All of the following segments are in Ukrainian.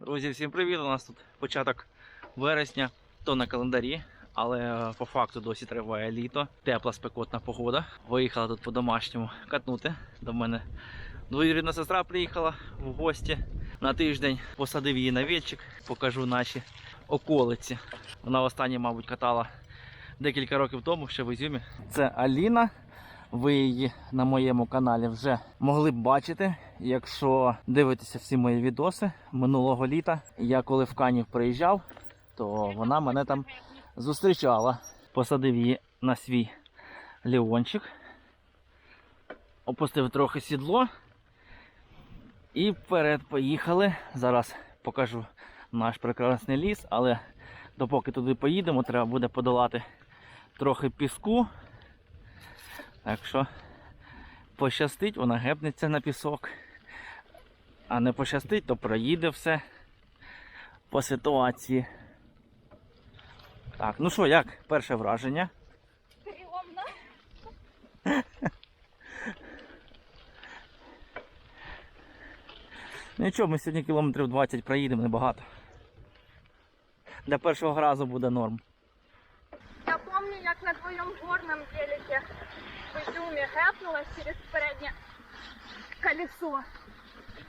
Друзі, всім привіт! У нас тут початок вересня, то на календарі, але е, по факту досі триває літо. Тепла спекотна погода. Виїхала тут по-домашньому катнути. До мене двоюрідна сестра приїхала в гості на тиждень. Посадив її на вечик, покажу наші околиці. Вона останнє, мабуть, катала декілька років тому ще в Ізюмі. Це Аліна. Ви її на моєму каналі вже могли б бачити, якщо дивитеся всі мої відоси минулого літа. Я коли в Канів приїжджав, то вона мене там зустрічала. Посадив її на свій ліончик, опустив трохи сідло і вперед поїхали. Зараз покажу наш прекрасний ліс, але допоки туди поїдемо, треба буде подолати трохи піску. Так що пощастить, вона гепнеться на пісок. А не пощастить, то проїде все по ситуації. Так, ну що, як перше враження? Стрьомно. Нічого, ми сьогодні кілометрів 20 проїдемо, небагато. Для першого разу буде норм. Я помню, як на твоєму горному велике в Ізюмі гепнула через переднє колесо.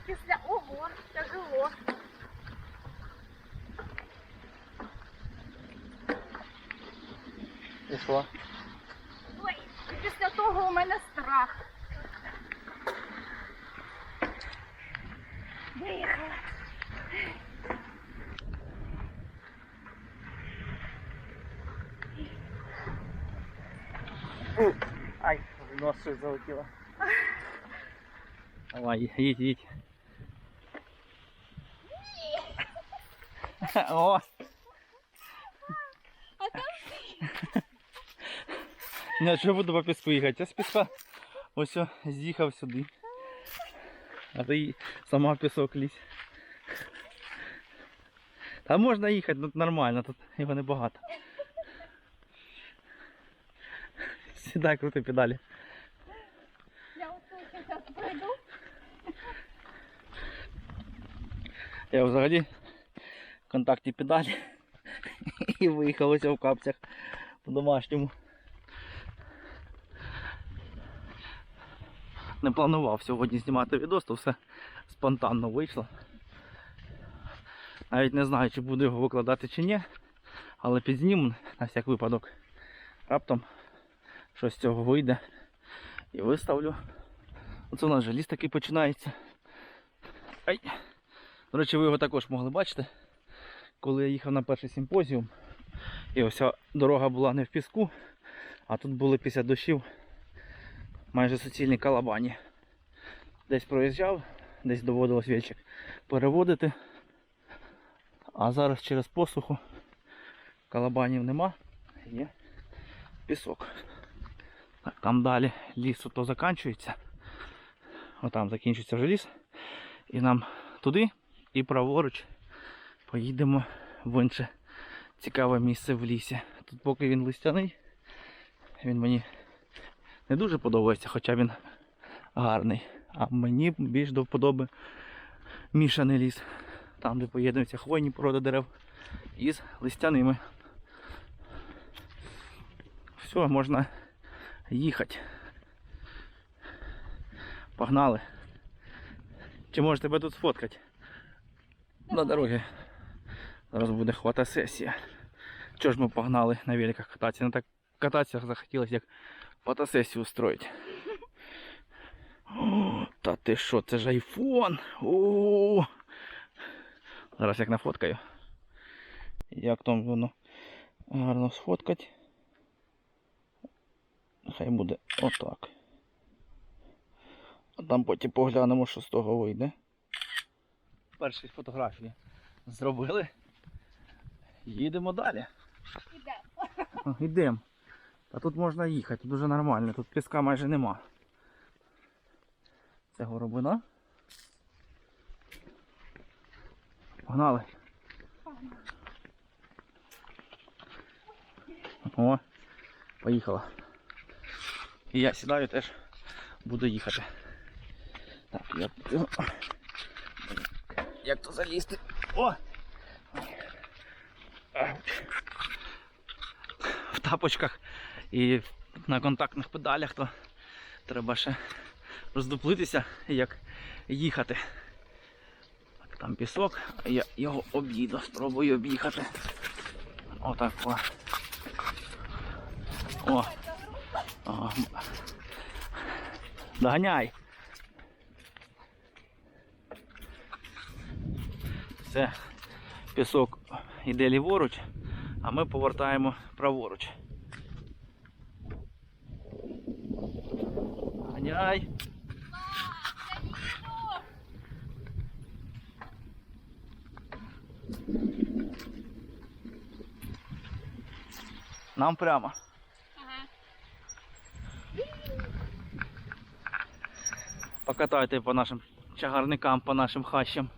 Після ого, тяжело. І що? Ой, і після того у мене страх. Виїхала. Ай, в нос щось залетіло. Давай, їдь, їдь. О! А там Не, що буду по піску їхати? Я з піска ось з'їхав сюди. А ти сама в пісок лізь. Та можна їхати, тут нормально, тут його небагато. Сідай, крути педалі. я оце зараз пройду. Я взагалі в контакті педалі і виїхав ось в капцях по-домашньому. Не планував сьогодні знімати відос, то все спонтанно вийшло. Навіть не знаю, чи буду його викладати чи ні, але підзніму на всяк випадок. Раптом щось з цього вийде і виставлю. Оце у нас же ліс такий починається. Ай! До речі, ви його також могли бачити, коли я їхав на перший симпозіум. І ось дорога була не в піску, а тут були після дощів майже суцільні калабані. Десь проїжджав, десь доводилось вільчик переводити. А зараз через посуху калабанів нема, є пісок. Так, там далі ліс то закінчується. Отам закінчується вже ліс. І нам туди і праворуч поїдемо в інше цікаве місце в лісі. Тут поки він листяний, він мені не дуже подобається, хоча він гарний. А мені більш до вподоби мішаний ліс. Там, де поєднуються хвойні породи дерев із листяними. Все, можна їхати. Погнали. Чи може тебе тут сфоткати? На дорогі. Зараз буде фотосесія. Чого ж ми погнали на великах кататися? Не так кататися захотілося, як фотосесію устроїти. Та ти що, це ж айфон? О! Зараз як нафоткаю. Як там воно гарно сфоткати. Хай буде отак. А там потім поглянемо, що з того вийде. Перші фотографії зробили. Їдемо далі. Іде. Йдемо. Та тут можна їхати, дуже нормально, тут піска майже нема. Це горобина. Погнали. О, поїхала. І я сідаю теж буду їхати. Так, як, як то залізти? О! В тапочках і на контактних педалях, то треба ще роздуплитися, як їхати. Так, там пісок, а я його об'їду, спробую об'їхати. Отак. О. О. О. Доганяй. Все, пісок йде ліворуч, а ми повертаємо праворуч. Ганяй. Нам прямо. Ага. Покатайте по нашим чагарникам, по нашим хащам.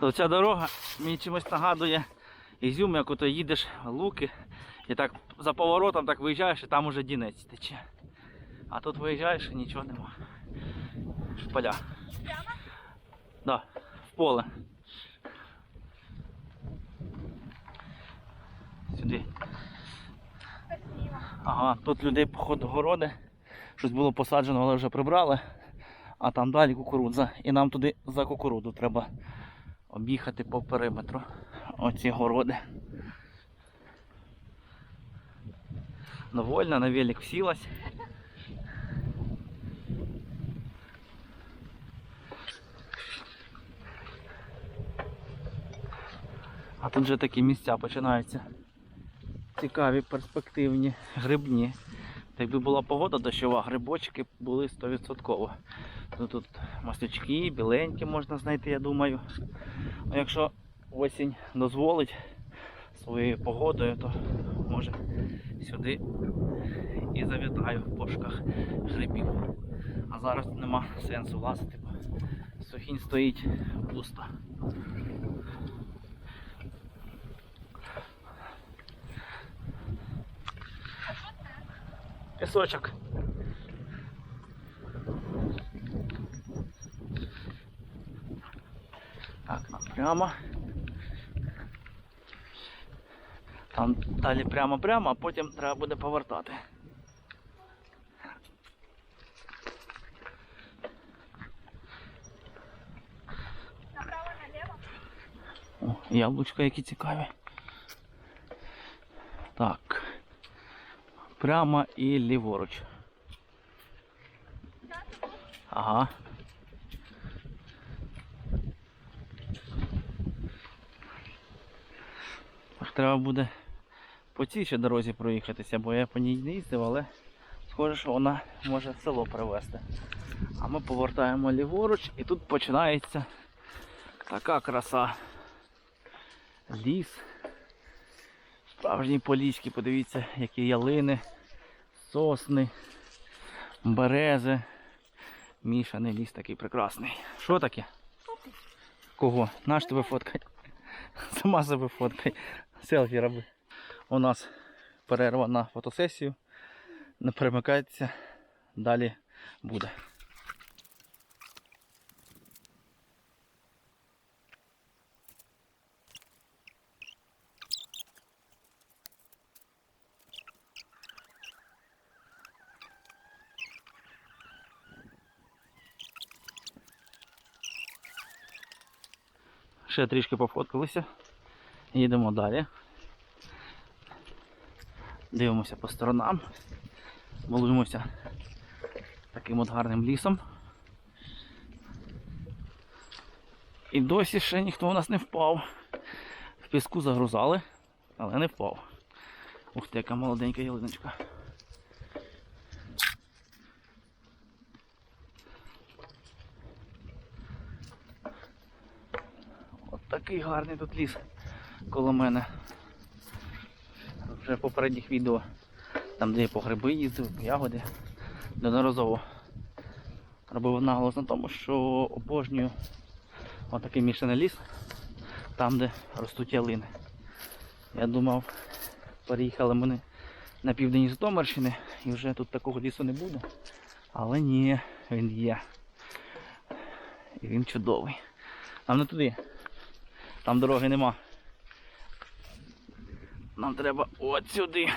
То ця дорога мені чимось нагадує Ізюм, як ото їдеш луки і так за поворотом так виїжджаєш і там уже дінець тече. А тут виїжджаєш і нічого нема. Поля. Прямо? Да, в поле. Сюди. Ага, тут людей походу городи. Щось було посаджено, але вже прибрали. А там далі кукурудза. І нам туди за кукурудзу треба об'їхати по периметру. Оці городи. Довольна, на велик сілась. А тут вже такі місця починаються. Цікаві, перспективні, грибні. Якби була погода дощова, грибочки були 100%. Ну, тут маслячки, біленькі можна знайти, я думаю. А якщо осінь дозволить своєю погодою, то може сюди і завітаю в пошуках грибів. А зараз нема сенсу лазити, бо сухінь стоїть пусто. Пісочок. Так, нам прямо. Там далі прямо-прямо, а потім треба буде повертати. О, яблучка які цікаві. Так. Прямо і ліворуч. Ага. Треба буде по цій ще дорозі проїхатися, бо я по ній не їздив, але схоже, що вона може в село привезти. А ми повертаємо ліворуч і тут починається така краса. Ліс. Справжній поліський, подивіться, які ялини, сосни, берези. Мішаний ліс такий прекрасний. Що таке? Кого? Наш тебе фоткай. Сама себе фоткай. Селфі роби. У нас перерва на фотосесію. Не перемикайтеся. Далі буде. Ще трішки пофоткалися. Їдемо далі. Дивимося по сторонам. Волуємося таким от гарним лісом. І досі ще ніхто у нас не впав. В піску загрузали, але не впав. Ух ти, яка молоденька ялиночка. От такий гарний тут ліс коло мене. Вже в попередніх відео, там де я по гриби їздив, по ягоди, неодноразово робив наголос на тому, що обожнюю отакий мішаний ліс, там де ростуть ялини. Я думав, переїхали ми на південь Житомирщини і вже тут такого лісу не буде. Але ні, він є. І він чудовий. Нам не туди. Там дороги нема. Нам треба от сюди.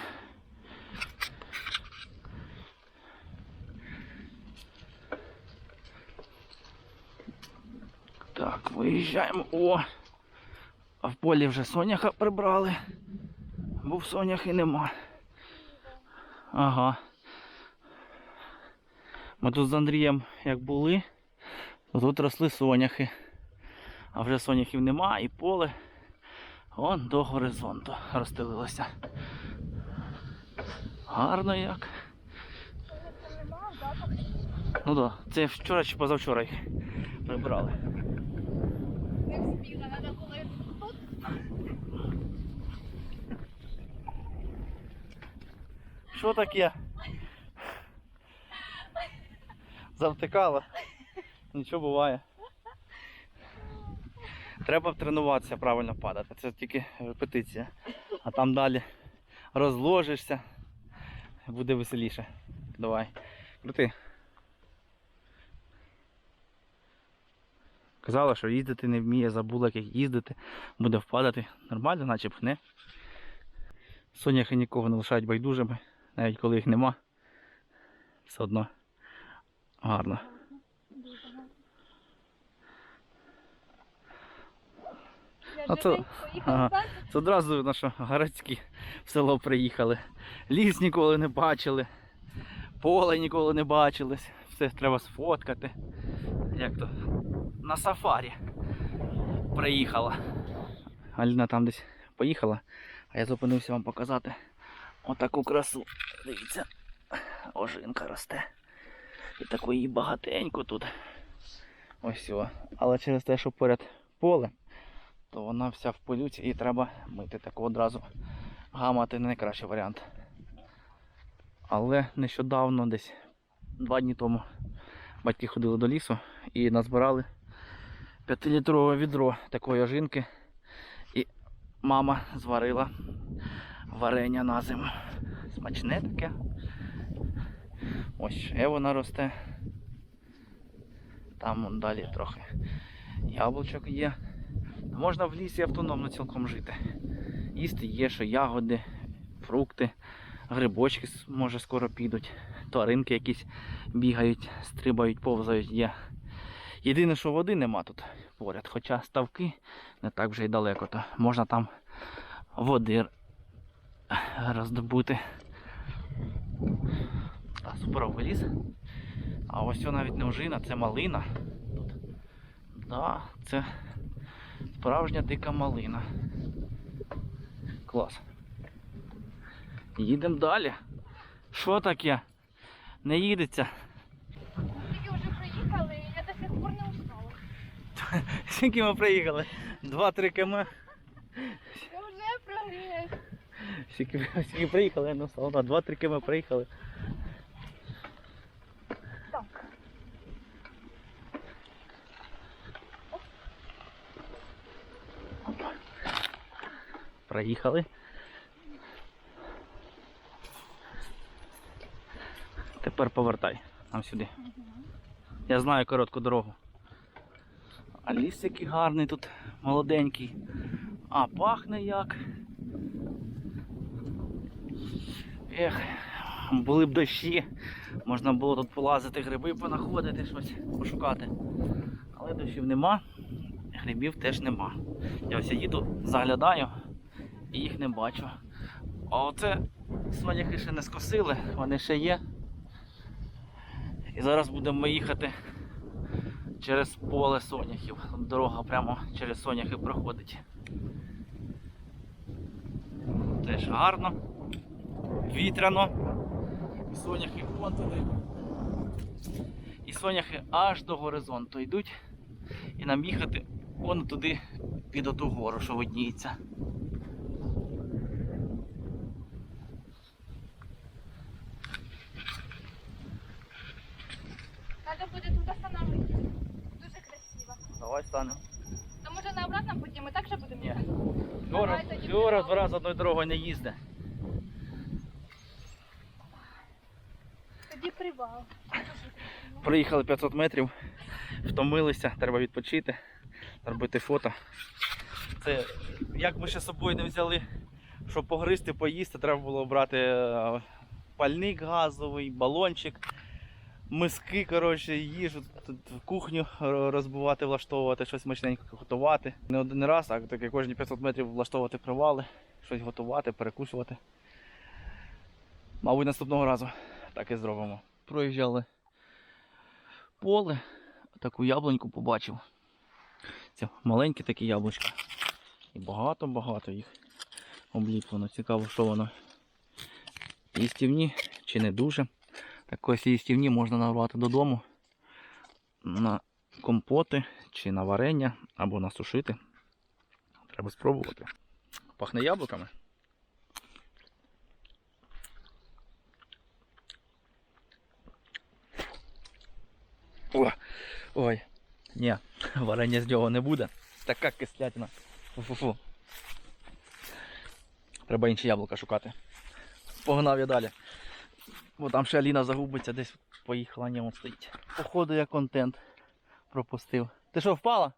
Так, виїжджаємо. О! А в полі вже соняха прибрали. Бо в соняхи нема. Ага. Ми тут з Андрієм як були, тут росли соняхи. А вже соняхів нема і поле он до горизонту розстелилося. Гарно як. Ну да, це вчора чи позавчора їх прибрали. Не встигла, треба було тут. Що таке? Завтикала. Нічого буває. Треба тренуватися правильно падати. Це тільки репетиція. А там далі розложишся. Буде веселіше. Давай. Крути. Казала, що їздити не вміє, забула, як їздити, буде впадати. Нормально, наче б. Соняхи нікого не лишають байдужими, навіть коли їх нема. Все одно гарно. Я А ага. Це одразу наше городські в село приїхали. Ліс ніколи не бачили, поле ніколи не бачили. Все треба сфоткати. Як то? На сафарі приїхала. Аліна там десь поїхала, а я зупинився вам показати отаку красу. Дивіться, ожинка росте. І таку її багатенько тут. Ось о. Але через те, що поряд поле, то вона вся в полюці і треба мити таку одразу. Гамати не найкращий варіант. Але нещодавно, десь два дні тому, батьки ходили до лісу і назбирали 5-літрове відро такої ожинки. І мама зварила варення на зиму. Смачне таке. Ось ще вона росте. Там далі трохи яблучок є. Можна в лісі автономно цілком жити. Їсти є, що ягоди, фрукти, грибочки може скоро підуть, тваринки якісь бігають, стрибають, повзають є. Єдине, що води нема тут поряд, хоча ставки не так вже й далеко, то можна там води роздобути. Та, суперовий ліс. А ось це навіть не ожина, це малина. Тут. Да, це Справжня дика малина. Клас. Їдемо далі. Що таке? Не їдеться. Тільки вже приїхали, і я до сих пор не устала. Скільки ми приїхали? 2-3 км. Я вже прогріюсь. Скільки, скільки приїхали, я не встала. Да, 2-3 км приїхали. Проїхали. Тепер повертай нам сюди. Я знаю коротку дорогу. А ліс який гарний тут, молоденький. А пахне як. Ех, були б дощі, можна було тут полазити, гриби понаходити, щось пошукати. Але дощів нема, грибів теж нема. Я ось їду, заглядаю і їх не бачу. А оце соняхи ще не скосили, вони ще є. І зараз будемо їхати через поле соняхів. Дорога прямо через соняхи проходить. Теж гарно, вітряно. І соняхи вон туди. І соняхи аж до горизонту йдуть. І нам їхати вон туди під оту гору, що видніється. Треба буде тут остановитися. Дуже красиво. Давай станемо. То може на обратному путі ми так же будемо Ні. їхати? Юра, два рази одною дорогою не їздить. Тоді привал. Вау. Проїхали 500 метрів, втомилися, треба відпочити, робити фото. Це як ми ще з собою не взяли, щоб погризти, поїсти, треба було брати е, пальник газовий, балончик, миски, коротше, їжу, тут кухню розбивати, влаштовувати, щось смачненько готувати. Не один раз, а таки кожні 500 метрів влаштовувати привали, щось готувати, перекусувати. Мабуть, наступного разу так і зробимо. Проїжджали поле, таку яблуньку побачив. Це маленькі такі яблучка. І багато-багато їх обліплено. Цікаво, що воно. Їстівні чи не дуже. Так ось їстівні можна нарвати додому на компоти чи на варення або насушити. Треба спробувати. Пахне яблуками. О, ой, ні, варення з нього не буде. Така кислятина. Фу-фу-фу. Треба інші яблука шукати. Погнав я далі. Бо там ще Аліна загубиться, десь поїхала, ні, вон стоїть. Походу я контент пропустив. Ти що, впала?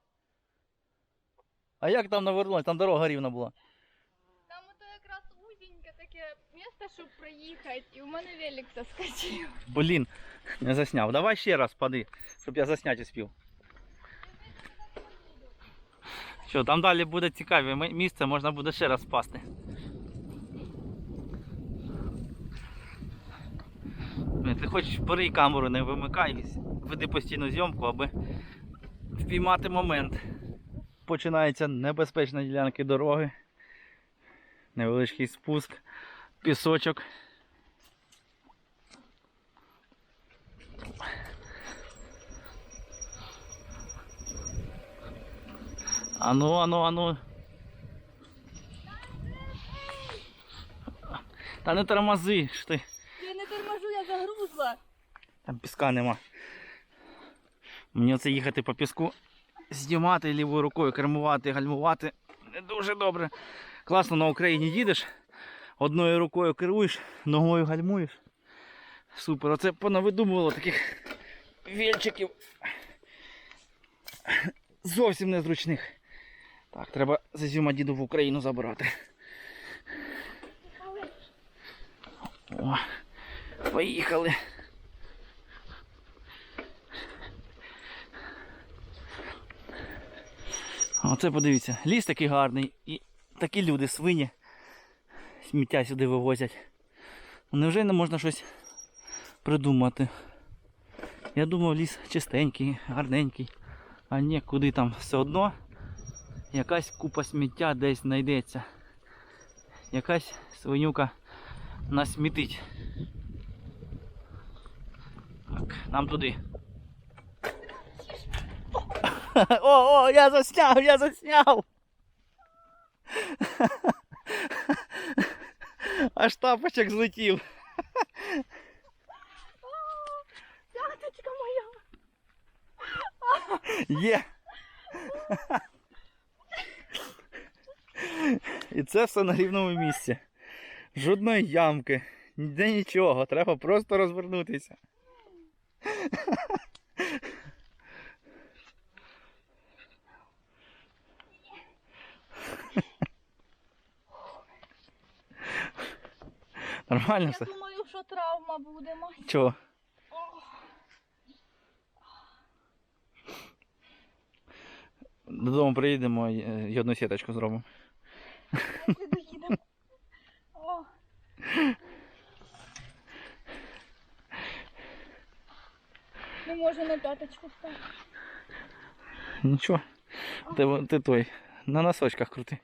А як там навернулась? Там дорога рівна була. Там ото якраз узеньке таке місце, щоб проїхати, і у мене велик заскочив. Блін, не засняв. Давай ще раз пади, щоб я засняти успів. Що, там далі буде цікаве місце, можна буде ще раз впасти. Ти хочеш бери камеру, не вимикай, веди постійну зйомку, аби впіймати момент. Починається небезпечна ділянка дороги. Невеличкий спуск, пісочок. Ану, ану, ану. Та не тормози, що ти. Я не торможу, я загрузла. Там піска нема. Мені оце їхати по піску, знімати лівою рукою, кермувати, гальмувати. Не дуже добре. Класно на Україні їдеш, одною рукою керуєш, ногою гальмуєш. Супер. Оце понавидумувало таких вільчиків. Зовсім незручних. Так, треба зазюма діду в Україну забирати. О, поїхали. Оце подивіться, ліс такий гарний і такі люди, свині, сміття сюди вивозять. Невже не можна щось придумати? Я думав, ліс чистенький, гарненький. А ні, куди там все одно якась купа сміття десь знайдеться. Якась свинюка насмітить. Так, нам туди. О, о, я засняв, я засняв. Аж тапочок злетів. П'яточка моя. Є. І це все на рівному місці. Жодної ямки, ніде нічого, треба просто розвернутися. Нормально все? Я думаю, що травма буде, мать. Чого? Додому приїдемо і е, одну сіточку зробимо. Доїдемо. Не можу на п'яточку стати. Нічого. Ти, ти той на носочках крути.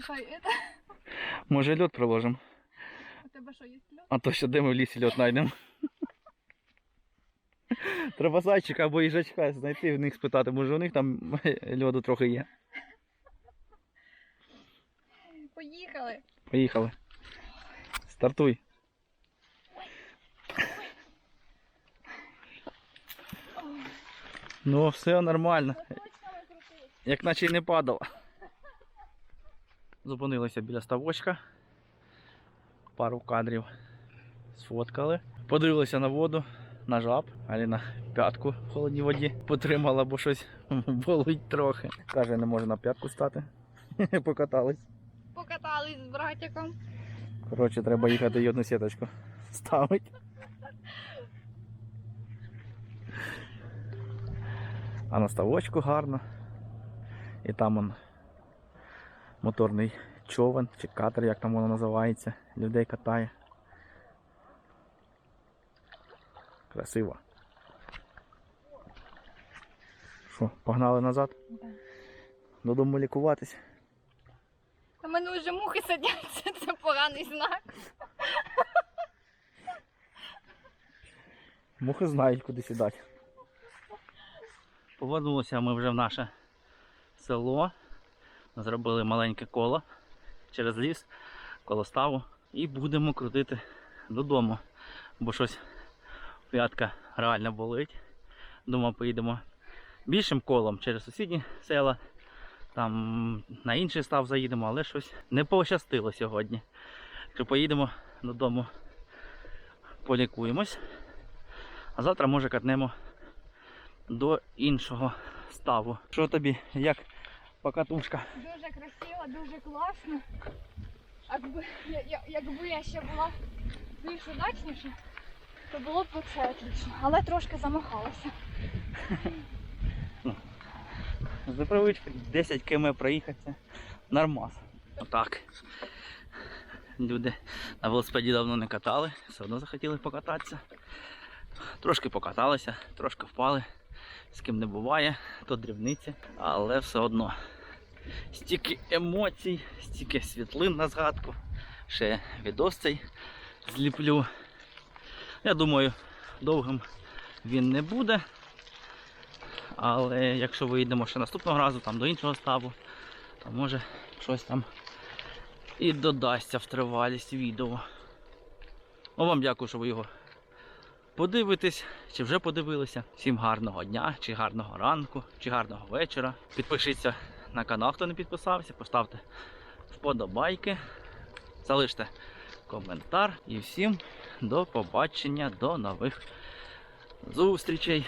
Зараз это. Може льот приложимо. У тебе що, є льод? А то що де ми в лісі льот знайдемо. Треба зайчика або їжачка знайти в них спитати, може у них там льоду трохи є. Поїхали. Поїхали. Стартуй. Ну, все нормально. Як наче й не падало. Зупинилися біля ставочка. Пару кадрів сфоткали. Подивилися на воду, на жаб, Аліна п'ятку в холодній воді потримала, бо щось болить трохи. Каже, не може на п'ятку стати. Покатались. Покатались з братиком. Коротше, треба їхати й одну сіточку ставити. А на ставочку гарно. І там он моторний човен чи катер, як там воно називається, людей катає. Красиво. Що, погнали назад? Додому лікуватись. У мене вже мухи садяться, це поганий знак. Мухи знають, куди сідати. Повернулися ми вже в наше село. Зробили маленьке коло через ліс, коло ставу. І будемо крутити додому. Бо щось п'ятка реально болить. Думаю, поїдемо більшим колом через сусідні села. Там на інший став заїдемо, але щось не пощастило сьогодні. Що поїдемо додому, полікуємось. А завтра може катнемо до іншого ставу. Що тобі, як покатушка? Дуже красиво, дуже класно. Якби, я- я- якби я ще була більш удачніша, то було б все отлично. Але трошки замахалася. З непривички 10 км проїхати. Нормас. Отак. Люди на велосипеді давно не катали, все одно захотіли покататися. Трошки покаталися, трошки впали. З ким не буває, то дрібниці, але все одно. Стільки емоцій, стільки світлин на згадку. Ще відос цей зліплю. Я думаю, довгим він не буде. Але якщо вийдемо ще наступного разу там до іншого ставу, то може щось там і додасться в тривалість відео. Ну, вам дякую, що ви його подивитесь, чи вже подивилися. Всім гарного дня, чи гарного ранку, чи гарного вечора. Підпишіться на канал, хто не підписався, поставте вподобайки, залиште коментар і всім до побачення, до нових зустрічей.